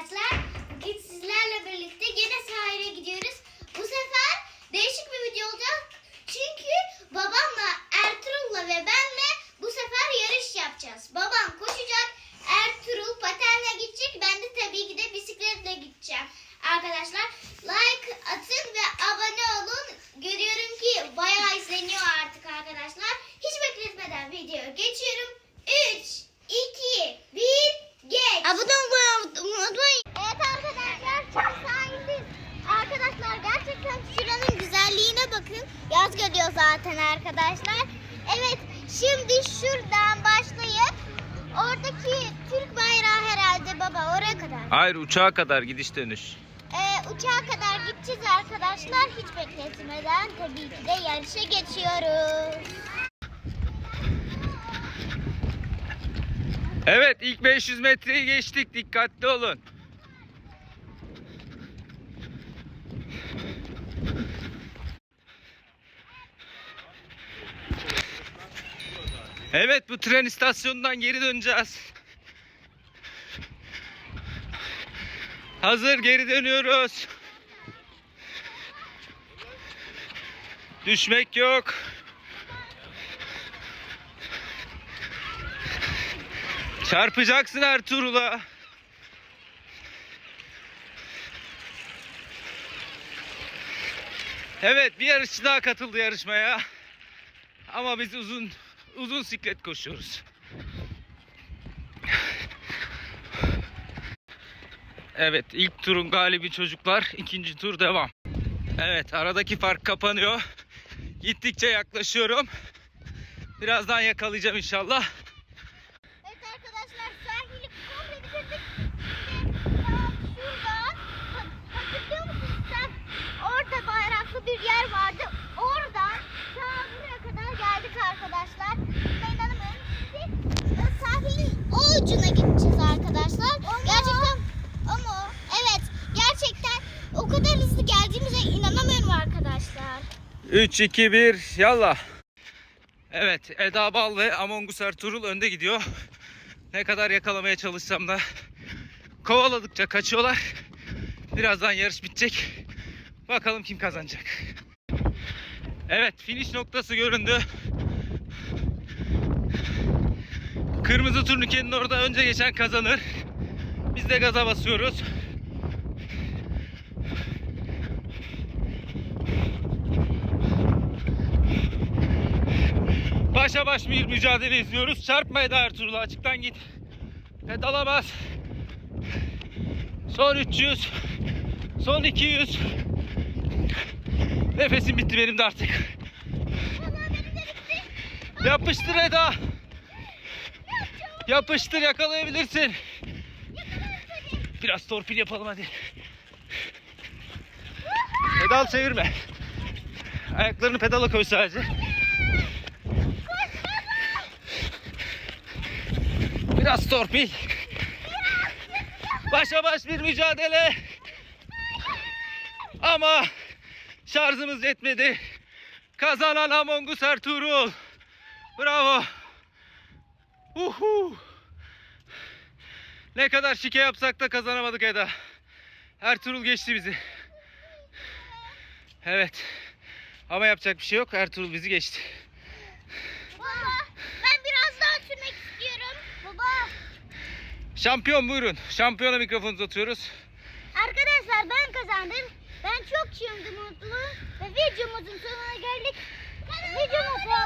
arkadaşlar. Bugün sizlerle birlikte yine sahile gidiyoruz. Bu sefer değişik bir video olacak. Çünkü babamla Ertuğrul'la ve benle bu sefer yarış yapacağız. Babam koşacak, Ertuğrul patenle gidecek. Ben de tabii ki de bisikletle gideceğim. Arkadaşlar like atın ve abone olun. Görüyorum ki bayağı izleniyor artık arkadaşlar. Hiç bekletmeden videoya geçiyorum. 3, 2, 1, geç. Abone olmayı unutmayın. Evet arkadaşlar çok sahildeyiz. Arkadaşlar gerçekten şuranın güzelliğine bakın. Yaz geliyor zaten arkadaşlar. Evet şimdi şuradan başlayıp oradaki Türk bayrağı herhalde baba oraya kadar. Hayır uçağa kadar gidiş dönüş. Ee, uçağa kadar gideceğiz arkadaşlar. Hiç bekletmeden tabii ki de yarışa geçiyoruz. Evet ilk 500 metreyi geçtik dikkatli olun. Evet bu tren istasyonundan geri döneceğiz. Hazır geri dönüyoruz. Düşmek yok. Çarpacaksın Ertuğrul'a. Evet bir yarışçı daha katıldı yarışmaya. Ama biz uzun uzun siklet koşuyoruz. Evet ilk turun galibi çocuklar. ikinci tur devam. Evet aradaki fark kapanıyor. Gittikçe yaklaşıyorum. Birazdan yakalayacağım inşallah. Evet arkadaşlar sahili komple bitirdik. Şuradan ha- hatırlıyor musun sen? Bir yer vardı. Oradan ta buraya kadar geldik arkadaşlar. Ben inanamıyorum. Şimdi e, sahilin o ucuna gideceğiz arkadaşlar. Gerçekten ama evet gerçekten o kadar hızlı geldiğimize inanamıyorum arkadaşlar. 3, 2, 1 yallah. Evet Eda Bal ve Amongus Ertuğrul önde gidiyor. Ne kadar yakalamaya çalışsam da kovaladıkça kaçıyorlar. Birazdan yarış bitecek. Bakalım kim kazanacak. Evet finish noktası göründü. Kırmızı turnikenin orada önce geçen kazanır. Biz de gaza basıyoruz. Başa baş bir mücadele izliyoruz. Çarpma Eda Ertuğrul açıktan git. Pedala bas. Son 300. Son 200. Nefesim bitti benim de artık. Yapıştır Eda. Yapıştır yakalayabilirsin. Biraz torpil yapalım hadi. Pedal çevirme. Ayaklarını pedala koy sadece. Biraz torpil. Başa baş bir mücadele. Ama şarjımız yetmedi. Kazanan Amongus Ertuğrul. Bravo. Uhu. Ne kadar şike yapsak da kazanamadık Eda. Ertuğrul geçti bizi. Evet. Ama yapacak bir şey yok. Ertuğrul bizi geçti. Baba ben biraz daha sürmek istiyorum. Baba. Şampiyon buyurun. Şampiyona mikrofonu uzatıyoruz. Arkadaşlar ben kazandım. Ben çok şimdi mutlu ve videomuzun sonuna geldik. Videomuz sonuna